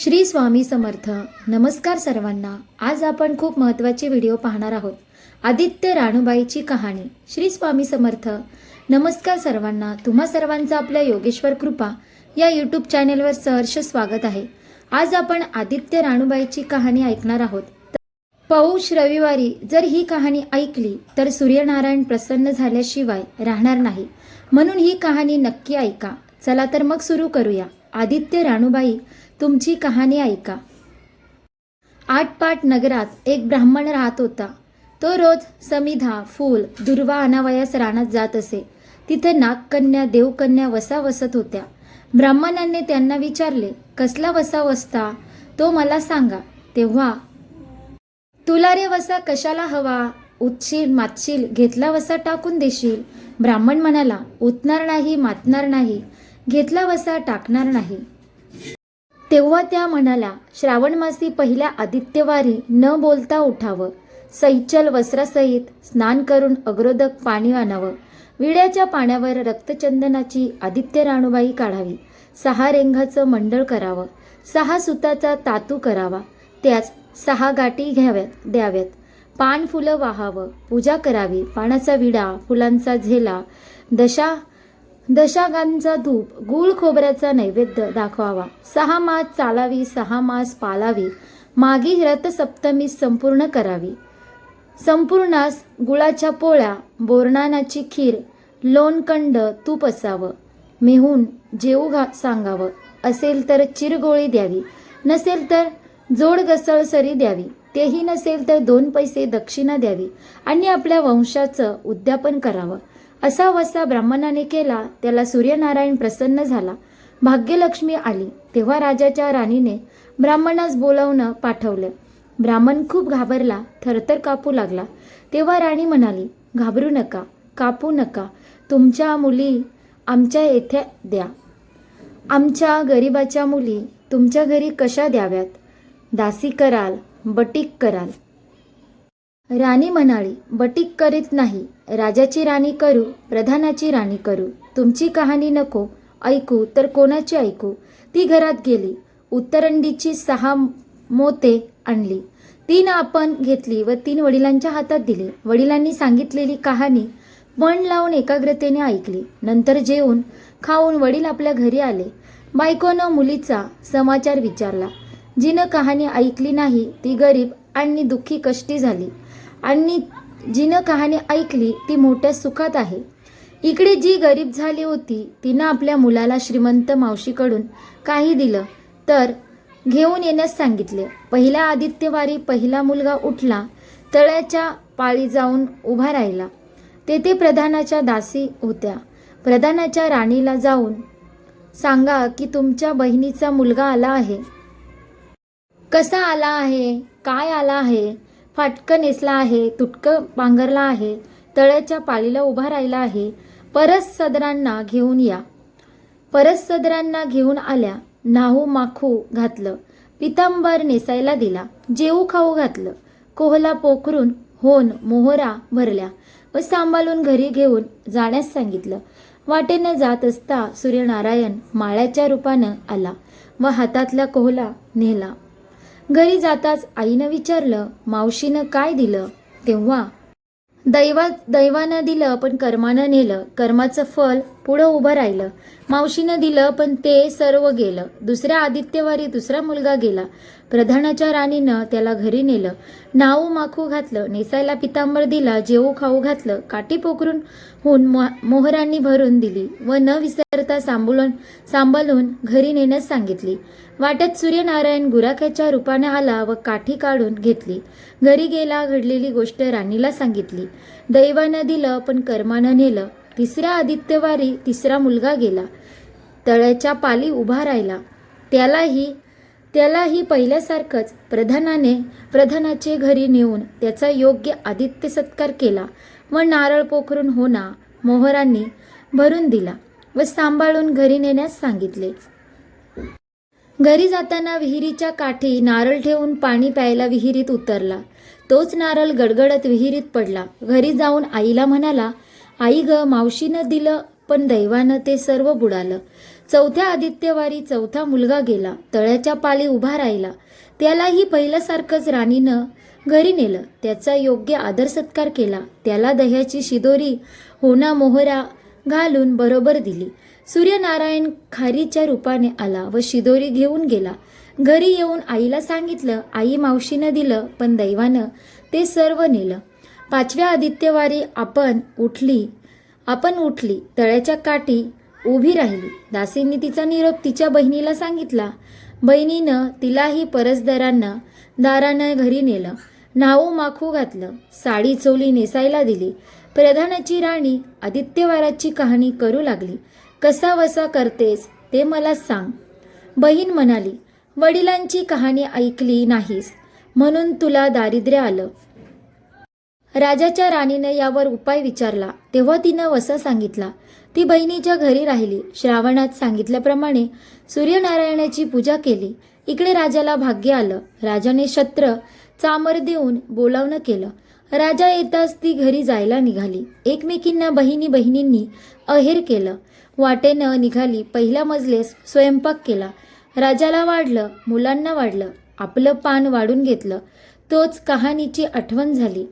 श्री स्वामी समर्थ. नमस्कार सर्वांना. आज आपण खूप महत्त्वाचे व्हिडिओ पाहणार आहोत. आदित्य राणूबाईची कहाणी. श्री स्वामी समर्थ. नमस्कार सर्वांना. तुम्हा सर्वांचं आपल्या योगेश्वर कृपा या यूट्यूब चॅनेलवर सहर्ष स्वागत आहे. आज आपण आदित्य राणूबाईची कहाणी ऐकणार आहोत. पौष रविवारी जर ही कहाणी ऐकली तर सूर्यनारायण प्रसन्न झाल्याशिवाय राहणार नाही. म्हणून ही कहाणी नक्की ऐका. चला तर मग सुरू करूया. आदित्य राणूबाई तुमची कहाणी ऐका. आठपाट नगरात एक ब्राह्मण राहत होता. तो रोज समिधा फूल दुर्वा अनावयास रानात जात असे. तिथे नागकन्या देवकन्या वसा वसत होत्या. ब्राह्मणाने त्यांना विचारले कसला वसा वसता तो मला सांगा. तेव्हा तुला रे वसा कशाला हवा? उतशील मातशील घेतला वसा टाकून देशील. ब्राह्मण म्हणाला उतणार नाही मातणार नाही. घेतला वसा टाकणार नाही. तेव्हा त्या म्हणाल्या श्रावणमासी पहिल्या आदित्यवारी न बोलता उठावं. सैचल वस्त्रासहित स्नान करून अग्रोदक पाणी आणावं. विड्याच्या पाण्यावर रक्तचंदनाची आदित्य राणूबाई काढावी. सहा रेंगाचं मंडळ करावं. सहा सुताचा तातू करावा. त्याच सहा गाठी घ्याव्यात द्याव्यात. पान फुलं वाहावं. पूजा करावी. पानाचा विडा फुलांचा झेला दशा दशागांचा धूप गुळ खोबऱ्याचा नैवेद्य दाखवावा. सहा मास चालावी सहा मास पालावी. मागी रथसप्तमी संपूर्ण करावी. संपूर्णास गुळाच्या पोळ्या बोरणानाची खीर लोणकंड तूप असावं. मेहून जेऊ घा सांगावं. असेल तर चिरगोळी द्यावी. नसेल तर जोड घसळसरी द्यावी. तेही नसेल तर दोन पैसे दक्षिणा द्यावी. आणि आपल्या वंशाचं उद्यापन करावं. असा वसा ब्राह्मणाने केला त्याला सूर्यनारायण प्रसन्न झाला. भाग्यलक्ष्मी आली. तेव्हा राजाच्या राणीने ब्राह्मणास बोलावणं पाठवलं. ब्राह्मण खूप घाबरला थरथर कापू लागला. तेव्हा राणी म्हणाली घाबरू नका कापू नका. तुमच्या मुली आमच्या येथे द्या. आमच्या गरिबाच्या मुली तुमच्या घरी कशा द्याव्यात? दासी कराल बटीक कराल. राणी म्हणाली बटीक करीत नाही. राजाची राणी करू प्रधानाची राणी करू. तुमची कहाणी नको. ऐकू तर कोणाची ऐकू? ती घरात गेली. उत्तरंडीची सहा मोते आणली. तीन आपण घेतली व तीन वडिलांच्या हातात दिली. वडिलांनी सांगितलेली कहाणी मन लावून एकाग्रतेने ऐकली. नंतर जेवून खाऊन वडील आपल्या घरी आले. बायकोनं मुलीचा समाचार विचारला. जिनं कहाणी ऐकली नाही ती गरीब आणि दुःखी कष्टी झाली. आणि जिनं कहाणी ऐकली ती मोठ्या सुखात आहे. इकडे जी गरीब झाली होती तिनं आपल्या मुलाला श्रीमंत मावशीकडून काही दिलं तर घेऊन येण्यास सांगितले. पहिल्या आदित्यवारी पहिला मुलगा उठला तळ्याच्या पाळी जाऊन उभा राहिला. तेथे प्रधानाच्या दासी होत्या. प्रधानाच्या राणीला जाऊन सांगा की तुमच्या बहिणीचा मुलगा आला आहे. कसा आला आहे? काय आला आहे? फाटकं नेसला आहे तुटकं पांघरला आहे तळ्याच्या पाळीला उभा राहिला आहे. परस सदरांना घेऊन या. परस सदरांना घेऊन आल्या नाहू माखू घातलं पितांबर नेसायला दिला जेऊ खाऊ घातलं कोहला पोखरून होन मोहरा भरल्या व सांभाळून घरी घेऊन जाण्यास सांगितलं. वाटेनं जात असता सूर्यनारायण माळ्याच्या रूपानं आला व हातातला कोहला नेला. घरी जाताच आईनं विचारलं मावशीनं काय दिलं? तेव्हा दैवा दैवानं दिलं पण कर्मानं नेलं. कर्माचं फल पुढं उभं राहिलं. मावशीनं दिलं पण ते सर्व गेलं. दुसऱ्या आदित्यवारी दुसरा मुलगा गेला. प्रधानाच्या राणीनं त्याला घरी नेलं. नाऊ माखू घातलं. नेसायला पितांबर दिला. जेऊ खाऊ घातलं. काठी पोखरून मो मोहरांनी भरून दिली व न विसरता सांबुलून सांभाळून घरी नेण्यास सांगितली. वाटत सूर्यनारायण गुराख्याच्या रूपाने आला व काठी काढून घेतली. घरी गेला घडलेली गोष्ट राणीला सांगितली. दैवानं दिलं पण कर्मानं नेलं. तिसऱ्या आदित्यवारी तिसरा मुलगा गेला. तळ्याच्या पाली उभा राहिला. त्यालाही त्यालाही पहिल्यासारखंच प्रधानाने प्रधानाचे घरी नेऊन त्याचा योग्य आदित्य सत्कार केला व नारळ पोखरून होना मोहरांनी भरून दिला व सांभाळून घरी नेण्यास सांगितले. घरी जाताना विहिरीच्या काठी नारळ ठेवून पाणी प्यायला विहिरीत उतरला. तोच नारळ गडगडत विहिरीत पडला. घरी जाऊन आईला म्हणाला आई ग मावशीनं दिलं पण दैवानं ते सर्व बुडालं. चौथ्या आदित्यवारी चौथा मुलगा गेला तळ्याच्या पाली उभा राहिला. त्यालाही पहिल्यासारखंच राणीनं घरी नेलं. त्याचा योग्य आदर सत्कार केला. त्याला दह्याची शिदोरी होना मोहरा घालून बरोबर दिली. सूर्यनारायण खारीच्या रूपाने आला व शिदोरी घेऊन गेला. घरी येऊन आईला सांगितलं आई मावशीनं दिलं पण दैवानं ते सर्व नेलं. पाचव्या आदित्यवारी आपण उठली आपण उठली तळ्याच्या काठी उभी राहिली. दासींनी तिचा निरोप तिच्या बहिणीला सांगितला. बहिणीनं तिलाही परसदारांना दारानं घरी नेलं. नाऊ माखू घातलं. साडी चोली नेसायला दिली. प्रधानाची राणी आदित्यवाराची कहाणी करू लागली. कसा वसा करतेस ते मला सांग. बहीण म्हणाली वडिलांची कहाणी ऐकली नाहीस. म्हणून तुला दारिद्र्य आलं. राजाच्या राणीने यावर उपाय विचारला. तेव्हा तिनं वसा सांगितला. ती बहिणीच्या घरी राहिली. श्रावणात सांगितल्याप्रमाणे सूर्यनारायणाची पूजा केली. इकडे राजाला भाग्य आलं. राजाने शत्र चामर देऊन बोलावणं केलं. राजा येताच ती घरी जायला निघाली. एकमेकींना बहिणी बहिणींनी अहेर केलं. वाटेनं निघाली. पहिल्या मजलेस स्वयंपाक केला. राजाला वाढलं. मुलांना वाढलं. आपलं पान वाढून घेतलं. तोच कहाणीची आठवण झाली.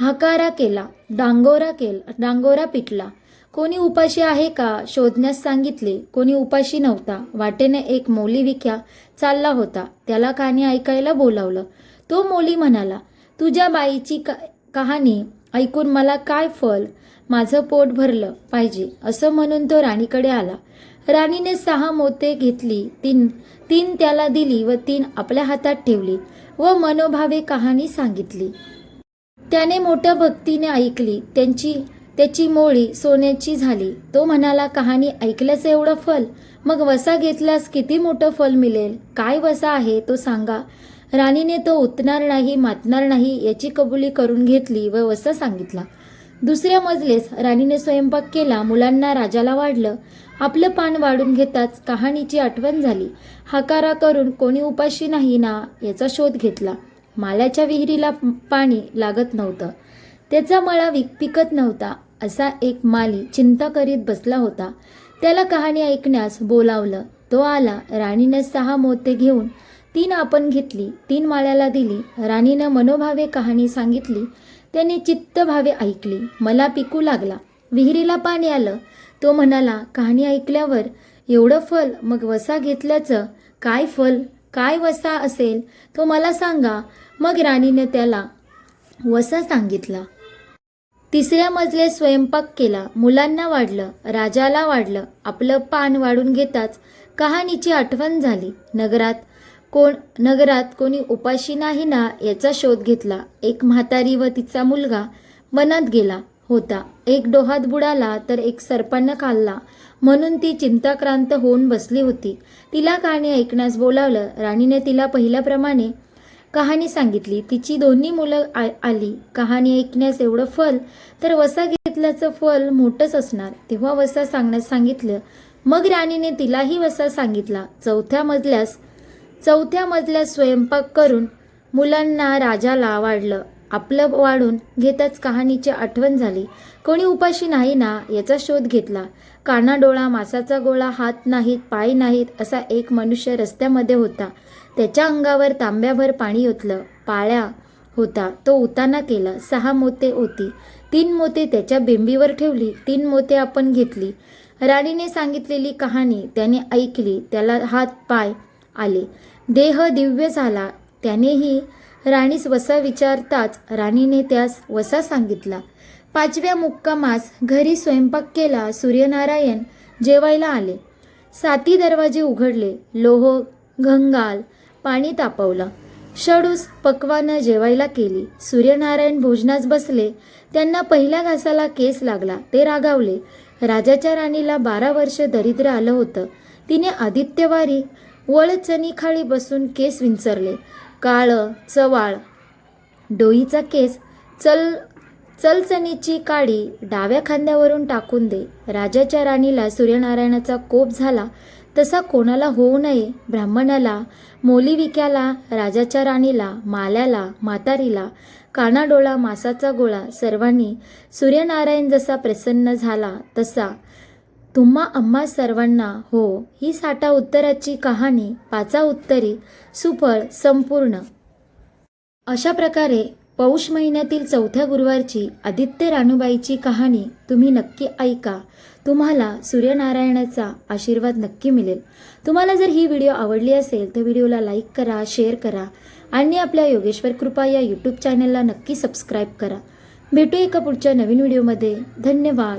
हाकारा केला डांगोरा केला डांगोरा पिटला. कोणी उपाशी आहे का? शोधण्यास सांगितले. कोणी उपाशी नव्हता. वाटेने एक मोली विख्या चालला होता. त्याला कहाणी ऐकायला बोलावलं. तो मोली म्हणाला तुझ्या बाईची का कहाणी ऐकून मला काय फल? माझं पोट भरलं पाहिजे. असं म्हणून तो राणीकडे आला. राणीने सहा मोते घेतली. तीन तीन त्याला दिली व तीन आपल्या हातात ठेवली व मनोभावे कहाणी सांगितली. त्याने मोठ्या भक्तीने ऐकली. त्यांची त्याची मोळी सोन्याची झाली. तो म्हणाला कहाणी ऐकल्याचं एवढं फल? मग वसा घेतल्यास किती मोठं फल मिळेल? काय वसा आहे तो सांगा. राणीने तो उतणार नाही मातणार नाही याची कबुली करून घेतली व वसा सांगितला. दुसऱ्या मजलेस राणीने स्वयंपाक केला. मुलांना राजाला वाढलं. आपलं पान वाढून घेताच कहाणीची आठवण झाली. हाकारा करून कोणी उपाशी नाही ना याचा शोध घेतला. माल्याच्या विहिरीला पाणी लागत नव्हतं. त्याचा मळा विक पिकत नव्हता असा एक माली चिंता करीत बसला होता. त्याला कहाणी ऐकण्यास बोलावलं. तो आला राणीने सहा मोते घेऊन तीन आपण घेतली तीन माळ्याला दिली. राणीनं मनोभावे कहाणी सांगितली. त्याने चित्तभावे ऐकली. मला पिकू लागला. विहिरीला पाणी आलं. तो म्हणाला कहाणी ऐकल्यावर एवढं फल मग वसा घेतल्याचं काय फल? काय वसा असेल तो मला सांगा. मग राणीने त्याला वसा सांगितला. तिसऱ्या मजले स्वयंपाक केला. मुलांना वाढलं राजाला वाढलं. आपलं पान वाढून घेताच कहाणीची आठवण झाली. नगरात कोण नगरात कोणी उपाशी नाही ना याचा शोध घेतला. एक म्हातारी व तिचा मुलगा वनात गेला होता. एक डोहात बुडाला तर एक सर्पानं खाल्ला. म्हणून ती चिंताक्रांत होऊन बसली होती. तिला कहाणी ऐकण्यास बोलावलं. राणीने तिला पहिल्याप्रमाणे कहाणी सांगितली. तिची दोन्ही मुलं आ आली. कहाणी ऐकण्यास एवढं फल तर वसा घेतल्याचं फल मोठंच असणार. तेव्हा वसा सांगण्यास सांगितलं मग राणीने तिलाही वसा सांगितला. चौथ्या मजल्यास चौथ्या मजल्यास स्वयंपाक करून मुलांना राजाला वाढलं आपलं वाढून घेताच कहाणीची आठवण झाली. कोणी उपाशी नाही ना याचा शोध घेतला. काना डोळा मासाचा गोळा हात नाहीत पाय नाहीत असा एक मनुष्य रस्त्यामध्ये होता. त्याच्या अंगावर तांब्याभर पाणी ओतलं. पाळ्या होता. तो उताना केला. सहा मोते होती तीन मोते त्याच्या बिंबीवर ठेवली. तीन मोते आपण घेतली. राणीने सांगितलेली कहाणी त्याने ऐकली. त्याला हात पाय आले. देह दिव्य झाला. त्यानेही राणीस वसा विचारताच राणीने त्यास वसा सांगितला. पाचव्या मुक्कामास घरी स्वयंपाक केला सूर्यनारायण जेवायला आले. साती दरवाजे उघडले लोह घंगाल पाणी तापवलं. षडूस पक्वानं जेवायला केली. सूर्यनारायण भोजनास बसले. त्यांना पहिल्या घासाला केस लागला. ते रागावले. राजाच्या राणीला बारा वर्ष दरिद्र आलं होतं. तिने आदित्यवारी वळचणीखाली बसून केस विंचरले. काळं चवाळ. डोईचा केस चल चलचणीची काडी डाव्या खांद्यावरून टाकून दे. राजाच्या राणीला सूर्यनारायणाचा कोप झाला तसा कोणाला होऊ नये. ब्राह्मणाला मोलीविक्याला राजाच्या राणीला माल्याला म्हातारीला कानाडोळा मासाचा गोळा सर्वांनी सूर्यनारायण जसा प्रसन्न झाला तसा तुम्हा आम्हा सर्वांना हो ही साठा उत्तराची कहाणी पाचा उत्तरी सुफळ संपूर्ण. अशा प्रकारे पौष महिन्यातील चौथ्या गुरुवारची आदित्य रानूबाईची कहाणी तुम्ही नक्की ऐका. तुम्हाला सूर्यनारायणाचा आशीर्वाद नक्की मिळेल. तुम्हाला जर ही व्हिडिओ आवडली असेल तर व्हिडिओला लाईक करा शेअर करा आणि आपल्या योगेश्वर कृपा या यूट्यूब चॅनलला नक्की सबस्क्राईब करा. भेटू एका पुढच्या नवीन व्हिडिओमध्ये. धन्यवाद.